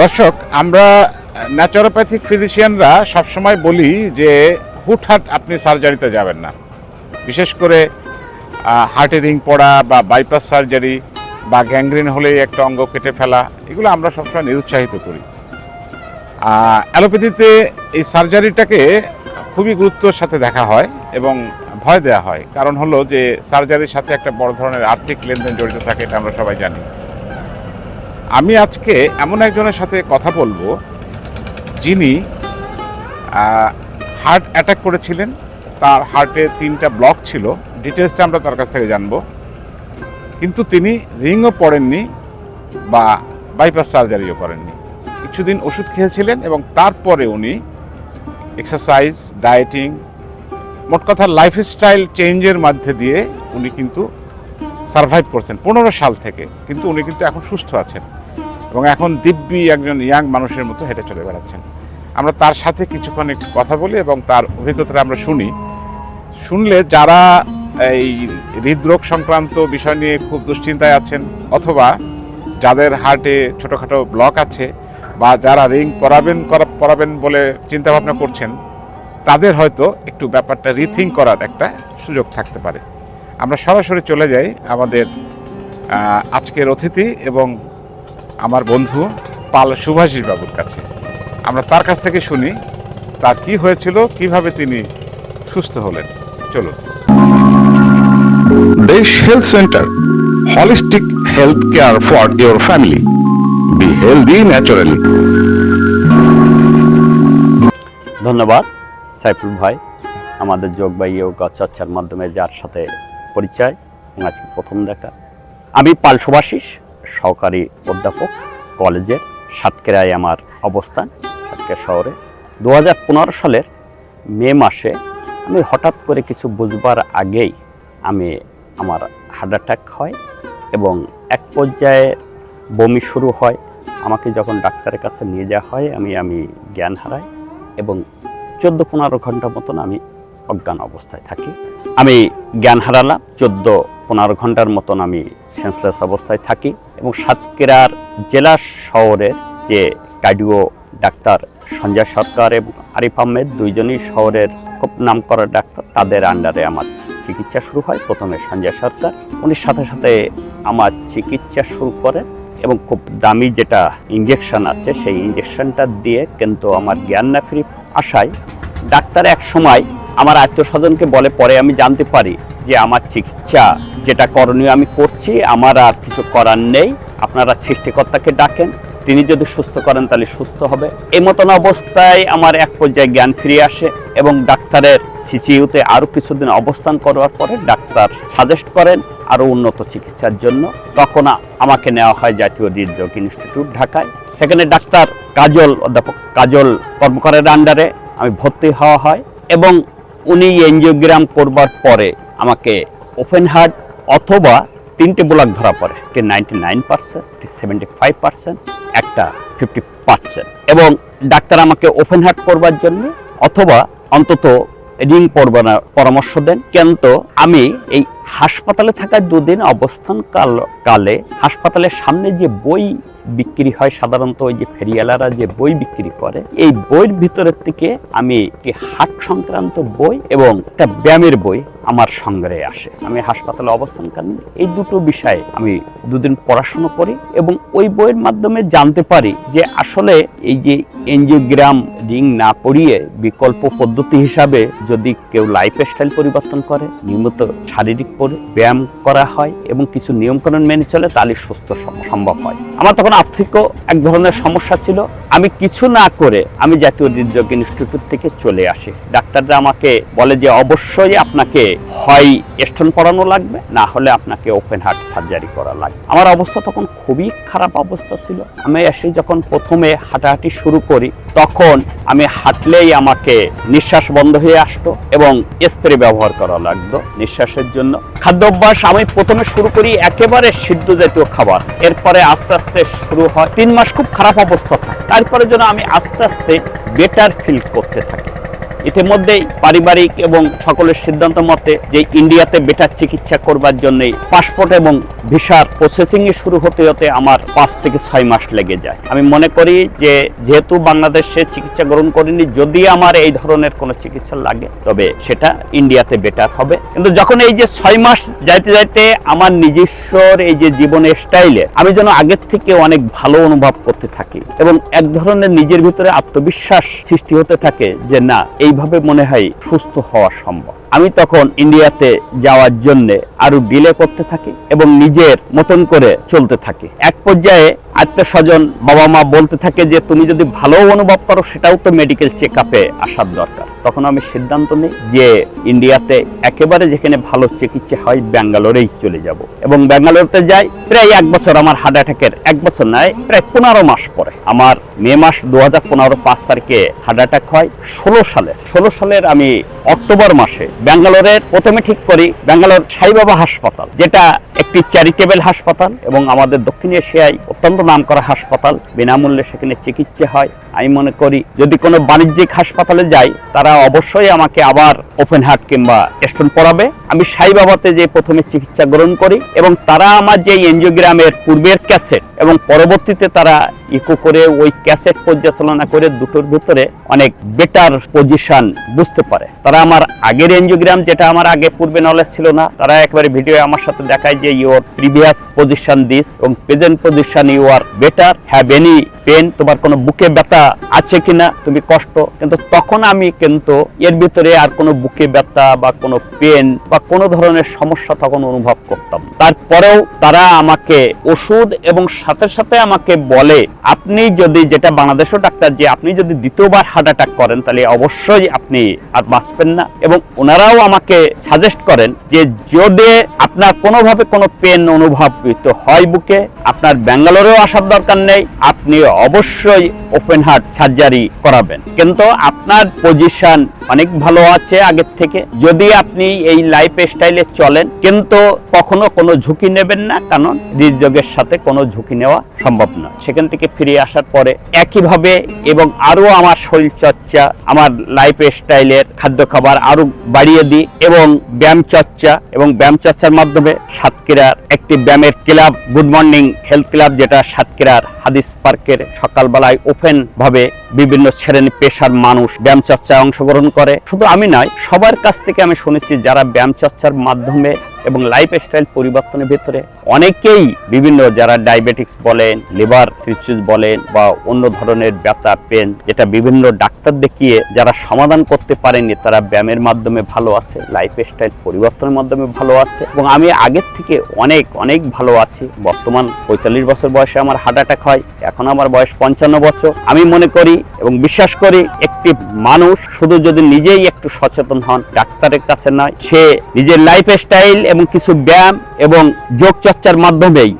দর্শক, আমরা ন্যাচারোপ্যাথিক ফিজিশিয়ানরা সবসময় বলি যে, হুটহাট আপনি সার্জারিতে যাবেন না। বিশেষ করে হার্টে রিং পড়া বা বাইপাস সার্জারি বা গ্যাংগ্রিন হলেই একটা অঙ্গ কেটে ফেলা, এগুলো আমরা সবসময় নিরুৎসাহিত করি। অ্যালোপ্যাথিতে এই সার্জারিটাকে খুবই গুরুত্বর সাথে দেখা হয় এবং ভয় দেওয়া হয়। কারণ হলো যে সার্জারির সাথে একটা বড় ধরনের আর্থিক লেনদেন জড়িত থাকে, এটা আমরা সবাই জানি। আমি আজকে এমন একজনের সাথে কথা বলব যিনি হার্ট অ্যাটাক করেছিলেন। তার হার্টে তিনটা ব্লক ছিল। ডিটেলসটা আমরা তার কাছ থেকে জানব। কিন্তু তিনি রিংও পড়েননি বা বাইপাস সার্জারিও করেননি। কিছুদিন ওষুধ খেয়েছিলেন এবং তারপরে উনি এক্সারসাইজ ডায়েটিং মোট কথা লাইফস্টাইল চেঞ্জের মধ্যে দিয়ে উনি কিন্তু সারভাইভ করছেন। পনেরো সাল থেকে। কিন্তু উনি কিন্তু এখন সুস্থ আছেন। এবং এখন দিব্যি একজন ইয়াং মানুষের মতো হেঁটে চলে বেড়াচ্ছেন। আমরা তার সাথে কিছুক্ষণ একটু কথা বলি এবং তার অভিজ্ঞতাটা আমরা শুনি। শুনলে যারা এই হৃদরোগ সংক্রান্ত বিষয় নিয়ে খুব দুশ্চিন্তায় আছেন অথবা যাদের হার্টে ছোটোখাটো ব্লক আছে বা যারা রিং পরাবেন পরাবেন বলে চিন্তাভাবনা করছেন, তাদের হয়তো একটু ব্যাপারটা রিথিং করার একটা সুযোগ থাকতে পারে। আমরা সরাসরি চলে যাই আমাদের আজকের অতিথি এবং আমার বন্ধু পাল সুভাষিস বাবুর কাছে। আমরা তার কাছ থেকে শুনি তার কি হয়েছিল কীভাবে তিনি সুস্থ হলেন। চলুন। Desh health center holistic health care for your family be healthy naturally ধন্যবাদ সাইফুল ভাই। আমাদের যোগ বা ইয়োগা চর্চার মাধ্যমে যার সাথে পরিচয় এবং আজকে প্রথম দেখা। আমি পাল সুভাষিস সহকারী অধ্যাপক, কলেজের সাতক্ষীরায় আমার অবস্থান সাতক্ষীরা শহরে। দু হাজার পনেরো সালের মে মাসে আমি হঠাৎ করে কিছু বুঝবার আগেই আমি আমার হার্ট অ্যাটাক হয় এবং এক পর্যায়ে বমি শুরু হয়। আমাকে যখন ডাক্তারের কাছে নিয়ে যাওয়া হয়, আমি আমি জ্ঞান হারাই এবং চোদ্দ পনেরো ঘণ্টা মতন আমি অজ্ঞান অবস্থায় থাকি। আমি জ্ঞান হারালাম, চোদ্দ পনেরো ঘণ্টার মতন আমি সেন্সলেস অবস্থায় থাকি এবং সাতক্ষীরার জেলা শহরের যে কার্ডিও ডাক্তার সঞ্জয় সরকার এবং আরিফ আহমেদ দুইজনই শহরের খুব নাম করা ডাক্তার, তাদের আন্ডারে আমার চিকিৎসা শুরু হয়। প্রথমে সঞ্জয় সরকার, উনি সাথে সাথে আমার চিকিৎসা শুরু করেন এবং খুব দামি যেটা ইঞ্জেকশন আছে, সেই ইঞ্জেকশনটা দিয়ে কিন্তু আমার জ্ঞান না ফিরে আসায় ডাক্তার এক সময় আমার আত্মীয় স্বজনকে বলে, পরে আমি জানতে পারি। যে আমার চিকিৎসা যেটা করণীয় আমি করছি, আমার আর কিছু করার নেই। আপনারা সৃষ্টিকর্তাকে ডাকেন, তিনি যদি সুস্থ করেন তাহলে সুস্থ হবে। এই মতন অবস্থায় আমার এক পর্যায়ে জ্ঞান ফিরে আসে এবং ডাক্তারের সিসিইউতে আরও কিছুদিন অবস্থান করার পরে ডাক্তার সাজেস্ট করেন আরও উন্নত চিকিৎসার জন্য। তখন আমাকে নেওয়া হয় জাতীয় হৃদরোগ ইনস্টিটিউট ঢাকায়। সেখানে ডাক্তার কাজল, অধ্যাপক কাজল কর্মকারের আন্ডারে আমি ভর্তি হওয়া হয় এবং উনি এনজিওগ্রাম করবার পরে আমাকে ওপেন হার্ট অথবা তিনটে ব্লক ধরা পড়ে একটি নাইনটি নাইন পার্সেন্ট একটি সেভেন্টি ফাইভ পার্সেন্ট একটা ফিফটি পার্সেন্ট এবং ডাক্তার আমাকে ওপেন হার্ট করবার জন্য অথবা অন্তত রিং পরবার পরামর্শ দেন। কিন্তু আমি এই হাসপাতালে থাকা দুদিন অবস্থান কাল কালে হাসপাতালের সামনে যে বই বিক্রি হয়, সাধারণত ওই যে ফেরিয়ালারা যে বই বিক্রি করে, এই বইয়ের ভিতরের থেকে আমি একটি হাট সংক্রান্ত বই এবং একটা ব্যায়ামের বই আমার সংগ্রহে আসে। আমি হাসপাতালে অবস্থানকালীন এই দুটো বিষয়ে আমি দুদিন পড়াশুনো করি এবং ওই বইয়ের মাধ্যমে জানতে পারি যে আসলে এই যে এনজিওগ্রাম রিং না পড়িয়ে বিকল্প পদ্ধতি হিসাবে যদি কেউ লাইফ স্টাইল পরিবর্তন করে, নিয়মিত শারীরিক পরি- ব্যায়াম করা হয় এবং কিছু নিয়মকানুন মেনে চলে তাহলে সুস্থ সম্ভব হয়। আমার তখন আর্থিকও এক ধরনের সমস্যা ছিল। আমি কিছু না করে আমি জাতীয় হৃদরোগ ইনস্টিটিউট থেকে চলে আসি। ডাক্তাররা আমাকে বলে যে, অবশ্যই আপনাকে হয় স্টোন পড়ানো লাগবে, না হলে আপনাকে ওপেন হার্ট সার্জারি করা লাগবে। আমার অবস্থা তখন খুবই খারাপ অবস্থা ছিল। আমি এসে যখন প্রথমে হাঁটাহাঁটি শুরু করি, তখন আমি হাঁটলেই আমাকে নিঃশ্বাস বন্ধ হয়ে আসতো এবং স্প্রে ব্যবহার করা লাগতো নিঃশ্বাসের জন্য। খাদ্যাভ্যাস, আমি প্রথমে শুরু করি একেবারে সিদ্ধ জাতীয় খাবার। এরপরে আস্তে আস্তে শুরু হয়। তিন মাস খুব খারাপ অবস্থা থাকে। তারপরে যেন আমি আস্তে আস্তে বেটার ফিল করতে থাকি। ইতিমধ্যেই পারিবারিক এবং সকলের সিদ্ধান্ত মতে যে ইন্ডিয়াতে বেটার চিকিৎসা করবার জন্য পাসপোর্ট এবং ভিসার প্রসেসিং শুরু হতে হতে আমার পাঁচ থেকে ছয় মাস লেগে যায়। আমি মনে করি যে যেহেতু বাংলাদেশে চিকিৎসা গ্রহণ করিনি, যদি আমার এই ধরনের কোনো চিকিৎসা লাগে, তবে সেটা ইন্ডিয়াতে বেটার হবে। কিন্তু যখন এই যে ছয় মাস যাইতে যাইতে আমার নিজস্বর এই যে জীবনের স্টাইলে আমি যেন আগের থেকে অনেক ভালো অনুভব করতে থাকি এবং এক ধরনের নিজের ভিতরে আত্মবিশ্বাস সৃষ্টি হতে থাকে যে না এইভাবে মনে হয় সুস্থ হওয়া সম্ভব। আমি তখন ইন্ডিয়াতে যাওয়ার জন্য আরও ডিলে করতে থাকি এবং নিজের মতন করে চলতে থাকি। এক পর্যায়ে আত্মীয় স্বজন, বাবা মা বলতে থাকে যে, তুমি যদি ভালো অনুভব করো, সেটাও তো মেডিকেল চেক আপে আসার দরকার। তখন আমি সিদ্ধান্ত নিই যে, ইন্ডিয়াতে একেবারে যেখানে ভালো চিকিৎসা হয়, ব্যাঙ্গালোরেই চলে যাব। এবং ব্যাঙ্গালোরতে যাই, প্রায় এক বছর আমার হার্ট অ্যাটাকের এক বছর নয়, প্রায় পনেরো মাস পরে। আমার মে মাস দু হাজার পনেরো পাঁচ তারিখে হার্ট অ্যাটাক হয়, ষোলো সালের। ষোলো সালের আমি অক্টোবর মাসে ব্যাঙ্গালোরের প্রথমে ঠিক করি, ব্যাঙ্গালোর সাইবাবা হাসপাতাল, যেটা একটি চ্যারিটেবল হাসপাতাল এবং আমাদের দক্ষিণ এশিয়ায় অত্যন্ত নামকরা হাসপাতাল, বিনামূল্যে সেখানে চিকিৎসা হয়। আমি মনে করি, যদি কোনো বাণিজ্যিক হাসপাতালে যাই, তারা অবশ্যই আমাকে আবার ওপেন হার্ট কিংবা স্টোন পড়াবে আমি সাইবাবাতে যে প্রথমে চিকিৎসা গ্রহণ করি এবং তারা আমার যে এনজিওগ্রামের পূর্বের ক্যাসেট এবং পরবর্তীতে তারা ইকো করে ওই ক্যাসেট পর্যালোচনা করে দুটোর ভিতরে অনেক বেটার পজিশন বুঝতে পারে। তারা আমার আগের এনজিওগ্রাম যেটা আমার আগে পূর্বে নলেজ ছিল না, তারা একবারে ভিডিও আমার সাথে দেখায় যে ইউর প্রিভিয়াস পজিশন দিস এবং present position you are better have any pain তোমার কোনো বুকে ব্যথা আছে কিনা? তুমি কষ্ট? কিন্তু তখন আমি কিন্তু এর ভিতরে আর কোনো বুকে ব্যথা বা কোনো পেন বা কোনো ধরনের সমস্যা তখন অনুভব করতাম। তারপরেও তারা আমাকে ওষুধ এবং সাথে সাথে আমাকে বলে, আপনি যদি যেটা বাংলাদেশও ডাক্তার যে আপনি যদি দ্বিতীয়বার হার্ট অ্যাটাক করেন, তাহলে অবশ্যই আপনি আর বাঁচবেন না। এবং ওনারাও আমাকে সাজেস্ট করেন যে যদি আপনার কোনোভাবে কোনো পেন অনুভবিত হয় বুকে? আপনার ব্যাঙ্গালোরেও আসার দরকার নেই আপনি অবশ্যই ওপেন হার্ট সার্জারি করাবেন। কিন্তু আপনার পজিশন অনেক ভালো আছে আগের থেকে। যদি আপনি এই লাইফ স্টাইলে চলেন, কিন্তু কখনো কোনো ঝুঁকি নেবেন না, কারণ হৃদযোগের সাথে কোনো ঝুঁকি নেওয়া সম্ভব নয় সেখান থেকে ফিরে আসার পরে একইভাবে এবং আরও আমার শরীর চর্চা আমার লাইফ স্টাইলের খাদ্য খাবার আরও বাড়িয়ে দিই এবং ব্যায়াম চর্চা এবং ব্যায়াম চর্চার মাধ্যমে সাতক্ষীরার একটি ব্যায়ামের club, good morning health club, যেটা সাতক্ষীরার হাদিস পার্কের সকালবেলায় ওপেন ভাবে বিভিন্ন শ্রেণি পেশার মানুষ ব্যায়াম চর্চায় অংশগ্রহণ করে। শুধু আমি নয়, সবার কাছ থেকে আমি শুনেছি যারা ব্যায়াম চর্চার মাধ্যমে এবং লাইফ স্টাইল পরিবর্তনের ভিতরে অনেকেই বিভিন্ন যারা ডায়াবেটিক্স বলেন লিভার থ্রিচিস বলেন বা অন্য ধরনের ব্যথা পেন যেটা বিভিন্ন ডাক্তার দেখিয়ে যারা সমাধান করতে পারেনি তারা ব্যায়ামের মাধ্যমে ভালো আছে লাইফ স্টাইল পরিবর্তনের মাধ্যমে ভালো আছে এবং আমি আগের থেকে অনেক অনেক ভালো আছি। বর্তমান পঁয়তাল্লিশ বছর বয়সে আমার হার্ট অ্যাটাক হয়, এখন আমার বয়স পঞ্চান্ন বছর। আমি মনে করি এবং বিশ্বাস করি একটি মানুষ শুধু যদি নিজেই একটু সচেতন হন, ডাক্তারের কাছে নয়, সে নিজের লাইফ স্টাইল এবং কিছু ব্যায়াম এবং যোগ চর্চার মাধ্যমেই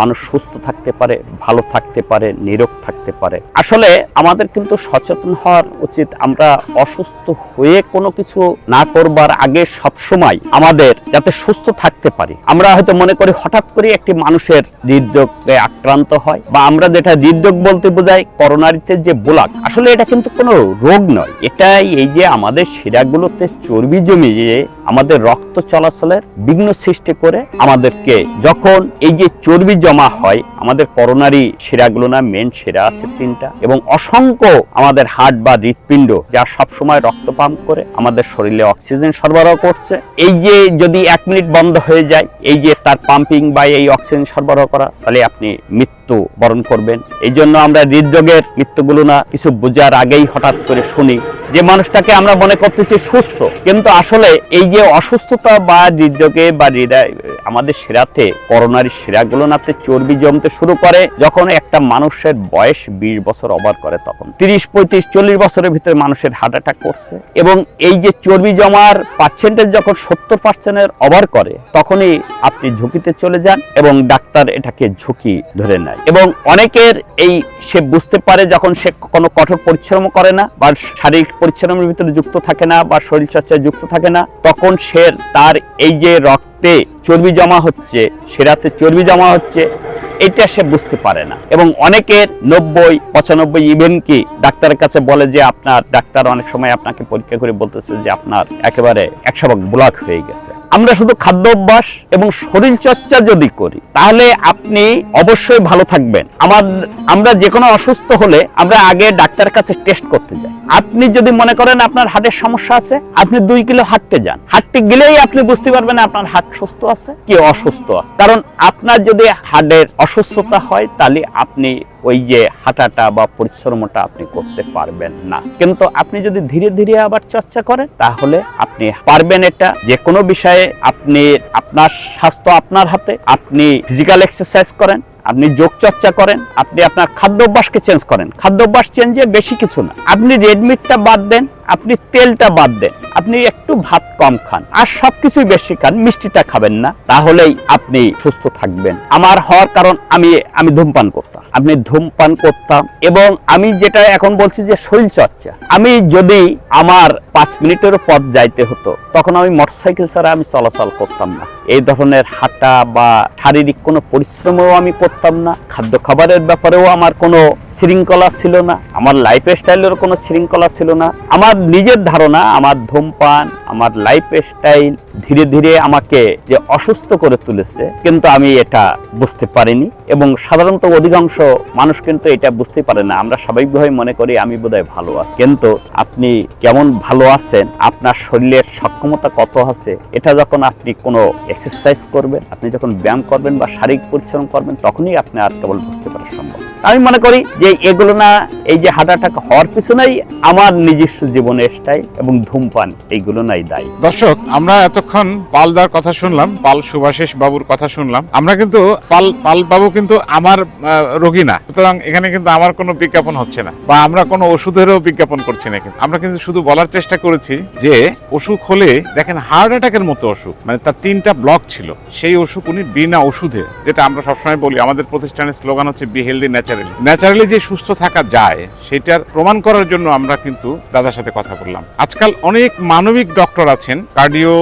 মানুষ সুস্থ থাকতে পারে, ভালো থাকতে পারে, নিরোগ থাকতে পারে। আসলে আমাদের কিন্তু সচেতন হওয়ার উচিত। আমরা অসুস্থ হয়ে কোনো কিছু না করবার আগে সব সময় আমাদের যাতে সুস্থ থাকতে পারি। আমরা হয়তো মনে করি হঠাৎ করে একটি মানুষের হৃদরোগে আক্রান্ত হয় বা আমরা যেটা হৃদরোগ বলতে বোঝাই, করোনারিতে যে বোলাক আসলে এটা কিন্তু কোনো রোগ নয়। এটাই এই যে আমাদের শিরাগুলোতে চর্বি জমিয়ে আমাদের রক্ত চলাচলের বিঘ্ন সৃষ্টি করে আমাদেরকে যখন এই যে চর্বি জমা হয়, আমাদের করোনারি শিরাগুলো না মেন শিরা আছে তিনটা, এবং অসংখ্য আমাদের হার্ট বা হৃৎপিণ্ড যা সবসময় রক্ত পাম্প করে আমাদের শরীরে অক্সিজেন সরবরাহ করছে। এই যে যদি এক মিনিট বন্ধ হয়ে যায়, এই যে তার পাম্পিং বা এই অক্সিজেন সরবরাহ করা, তাহলে আপনি মৃত্যু বরণ করবেন। এই জন্য আমরা হৃদরোগের মৃত্যুগুলো না, কিছু বোঝার আগেই হঠাৎ করে শুনি। যে মানুষটাকে আমরা মনে করতেছি সুস্থ, কিন্তু আসলে এই যে অসুস্থতা বা হৃদরোগে বা হৃদয়, আমাদের শিরাতে করোনারি শিরাগুলো নাতে চর্বি জমতে শুরু করে, যখন একটা মানুষের বয়স বিশ বছর ওভার করে তখন। তিরিশ, পঁয়ত্রিশ, চল্লিশ বছরের ভিতরে মানুষের হার্ট অ্যাটাক করছে এবং এই যে চর্বি জমার পার্সেন্টেজ যখন সত্তর পার্সেন্টের ওভার করে, তখনই আপনি ঝুঁকিতে চলে যান এবং ডাক্তার এটাকে ঝুঁকি ধরে নেয়। এবং অনেকের এই সে বুঝতে পারে যখন সে কোনো কঠোর পরিশ্রম করে না বা শারীরিক পরিশ্রমের ভিতরে যুক্ত থাকে না বা শরীরচর্চায় যুক্ত থাকে না, তখন সে তার এই যে রক্তে চর্বি জমা হচ্ছে সেরাতে চর্বি জমা হচ্ছে এটা সে বুঝতে পারে না। এবং অনেকের নব্বই, পঁচানব্বই ইভেন কি ডাক্তারের কাছে বলে যে আপনার, ডাক্তার অনেক সময় আপনাকে পরীক্ষা করে বলতেছে যে আপনার একেবারে একশো ভাগ ব্লক হয়ে গেছে। আমরা শুধু খাদ্য অভ্যাস এবং শরীর চর্চা যদি করি, তাহলে আপনি অবশ্যই ভালো থাকবেন। আমার, আমরা যে কোনো অসুস্থ হলে আমরা আগে ডাক্তারের কাছে টেস্ট করতে যাই। আপনি যদি মনে করেন আপনার হার্টের সমস্যা আছে, আপনি দুই কিলো হাঁটতে যান। হাঁটতে গেলেই আপনি বুঝতে পারবেন আপনার হার্ট সুস্থ আছে কি অসুস্থ আছে। কারণ আপনার যদি হার্টের অসুস্থতা হয়, তাহলে আপনি ওই যে হাঁটাটা বা পরিশ্রমটা আপনি করতে পারবেন না। কিন্তু আপনি যদি ধীরে ধীরে আবার চর্চা করেন, তাহলে আপনি পারবেন এটা। যে কোনো বিষয়ে আপনি, আপনার স্বাস্থ্য আপনার হাতে, আপনি ফিজিক্যাল এক্সারসাইজ করেন, আপনি যোগ চর্চা করেন, আপনি আপনার খাদ্যাভ্যাসকে চেঞ্জ করেন। খাদ্যাভ্যাস চেঞ্জে বেশি কিছু না। আপনি রেডমিটটা বাদ দেন আপনি তেলটা বাদ দেন। আপনি একটু ভাত কম খান। আর সবকিছুই বেশি খান, মিষ্টিটা খাবেন না। তাহলেই আপনি সুস্থ থাকবেন। আমার হওয়ার কারণ আমি আমি ধূমপান করতাম। আপনি ধূমপান করতাম এবং আমি যেটা এখন বলছি যে শরীর চর্চা আমি যদি আমার পাঁচ মিনিটেরও পথ যাইতে হতো, তখন আমি মোটরসাইকেল ছাড়া আমি চলাচল করতাম না। এই ধরনের হাঁটা বা শারীরিক কোনো পরিশ্রমও আমি করতাম না। খাদ্য খাবারের ব্যাপারেও আমার কোনো শৃঙ্খলা ছিল না। আমার লাইফ স্টাইলের কোনো শৃঙ্খলা ছিল না। আমার নিজের ধারণা, আমার ধূমপান, আমার লাইফ স্টাইল ধীরে ধীরে আমাকে যে অসুস্থ করে তুলেছে, কিন্তু আমি এটা বুঝতে পারিনি এবং সাধারণত অধিকাংশ মানুষ কিন্তু এটা বুঝতে পারে না। আমরা স্বাভাবিকভাবে মনে করি, আমি বোধহয় ভালো আছি। কিন্তু আপনি কেমন ভালো আছেন, আপনার শরীরের সক্ষমতা কত আছে, এটা যখন আপনি কোনো এক্সারসাইজ করবেন, আপনি যখন ব্যায়াম করবেন বা শারীরিক পরিশ্রম করবেন, তখনই আপনি আর কেবল বুঝতে পারা সম্ভব। আমি মনে করি যে এগুলো না, এই যে হার্ট অ্যাটাক হওয়ার পিছনেই আমার নিজস্ব জীবনের স্টাইল এবং ধূমপান এইগুলো নাই দায়ী। দর্শক, আমরা এতক্ষণ পালদার কথা শুনলাম, পাল সুভাষিস বাবুর কথা শুনলাম। আমরা কিন্তু পাল পাল বাবু কিন্তু আমার রোগী না। সুতরাং এখানে কিন্তু আমার কোনো বিজ্ঞাপন হচ্ছে না বা আমরা কোনো ওষুধেরও বিজ্ঞাপন করছি না কিন্তু। আমরা কিন্তু শুধু বলার চেষ্টা করেছি যে অসুখ হলে, দেখেন হার্ট অ্যাটাকের মতো অসুখ মানে তার তিনটা ব্লক ছিল। সেই অসুখ উনি বিনা ওষুধে, যেটা আমরা সবসময় বলি, আমাদের প্রতিষ্ঠানের স্লোগান হচ্ছে be healthy naturally naturally naturally যে সুস্থ থাকা যায়, সেটার প্রমাণ করার জন্য আমরা কিন্তু দাদার সাথে কথা বললাম। আজকাল অনেক মানবিক ডক্টর আছেন, কার্ডিও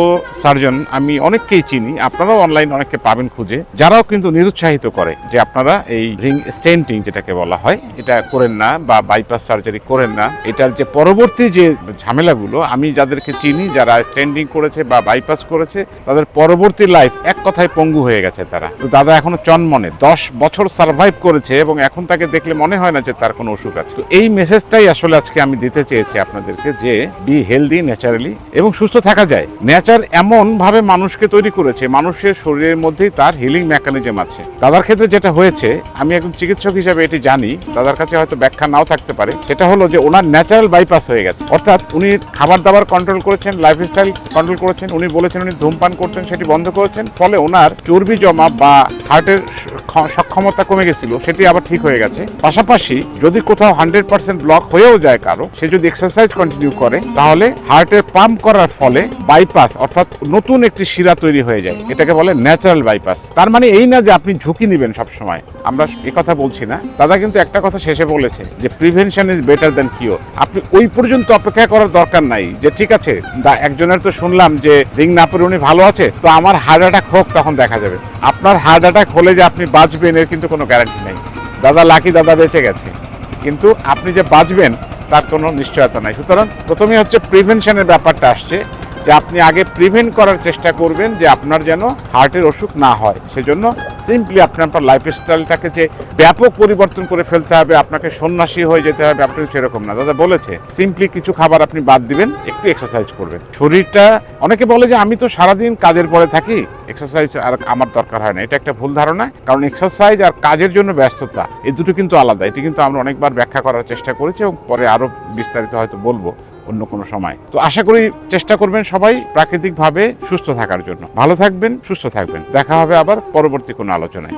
সার্জন, আমি অনেককেই চিনি, আপনারাও অনলাইন অনেককে পাবেন খুঁজে, যারাও কিন্তু নিরুৎসাহিত করে যে আপনারা এই রিং স্টেন্টিং যেটাকে বলা হয়, এটা করেন না বা বাইপাস সার্জারি করেন না। এটার যে পরবর্তী যে ঝামেলাগুলো, আমি যাদেরকে চিনি, যারা স্ট্যান্ডিং করেছে বা বাইপাস করেছে, তাদের পরবর্তী লাইফ এক কথায় পঙ্গু হয়ে গেছে তারা। দাদা এখনও চনমনে, দশ বছর সার্ভাইভ করেছে এবং এখন তাকে দেখলে মনে হয় না যে তার কোনো অসুখ আছে। তো এই মেসেজটাই আসলে আজকে আমি দিতে চেয়েছি আপনাদেরকে যে বি হেলদি ন্যাচারালি এবং সুস্থ থাকা যায়। নেচার এমন ভাবে মানুষকে তৈরি করেছে, মানুষের শরীরের মধ্যেই তার হিলিং মেকানিজম আছে। দাদার ক্ষেত্রে যেটা হয়েছে, আমি একজন চিকিৎসক হিসাবে এটি জানি, দাদার কাছে হয়তো ব্যাখ্যা নাও থাকতে পারে। সেটা হলো যে ওনার ন্যাচারাল বাইপাস হয়ে গেছে। অর্থাৎ উনি খাবার দাবার কন্ট্রোল করেছেন লাইফস্টাইল কন্ট্রোল করেছেন, উনি বলেছেন উনি ধূমপান করতেন সেটি বন্ধ করেছেন, ফলে ওনার চর্বি জমা বা হার্টের সক্ষমতা কমে গেছিল, সেটি আবার ঠিক হয়ে গেছে। পাশাপাশি যদি কোথাও হান্ড্রেড পার্সেন্ট ব্লক হয়েও যায় কারও, সে যদি এক্সারসাইজ কন্টিনিউ করে, তাহলে হার্টের পাম্প করার ফলে বাইপাস অর্থাৎ নতুন একটি শিরা তৈরি হয়ে যায়। এটাকে বলে ন্যাচারাল বাইপাস তার মানে এই না যে আপনি ঝুঁকি নেবেন সবসময়। আমরা এই কথা বলছি না। দাদা কিন্তু একটা কথা শেষে বলেছে যে prevention is better than cure আপনি ওই পর্যন্ত অপেক্ষা করার দরকার নাই যে ঠিক আছে একজনের তো শুনলাম যে রিং না পরে উনি ভালো আছে, তো আমার হার্ট অ্যাটাক হোক তখন দেখা যাবে। আপনার হার্ট অ্যাটাক হলে যে আপনি বাঁচবেন এর কিন্তু কোনো গ্যারান্টি নেই। দাদা লাকি দাদা বেঁচে গেছে। কিন্তু আপনি যে বাঁচবেন, তার কোনো নিশ্চয়তা নাই। সুতরাং প্রথমে হচ্ছে প্রিভেনশনের ব্যাপারটা আসছে। যে আপনি আগে প্রিভেন্ট করার চেষ্টা করবেন যে আপনার যেন হার্টের অসুখ না হয়। সেজন্য সিম্পলি আপনি আপনার লাইফস্টাইলটাকে যে ব্যাপক পরিবর্তন করে ফেলতে হবে, আপনাকে সন্ন্যাসী হয়ে যেতে হবে, আপনি সেরকম না। দাদা বলেছে সিম্পলি কিছু খাবার আপনি বাদ দিবেন, একটু এক্সারসাইজ করবেন। শরীরটা, অনেকে বলে যে আমি তো সারাদিন কাজের পরে থাকি এক্সারসাইজ আর আমার দরকার হয় না। এটা একটা ভুল ধারণা, কারণ এক্সারসাইজ আর কাজের জন্য ব্যস্ততা, এই দুটো কিন্তু আলাদা। এটি কিন্তু আমরা অনেকবার ব্যাখ্যা করার চেষ্টা করেছি এবং পরে আরও বিস্তারিত হয়তো বলব। অন্য কোনো সময়। তো আশা করি চেষ্টা করবেন সবাই প্রাকৃতিকভাবে সুস্থ থাকার জন্য। ভালো থাকবেন, সুস্থ থাকবেন। দেখা হবে আবার পরবর্তী কোনো আলোচনায়।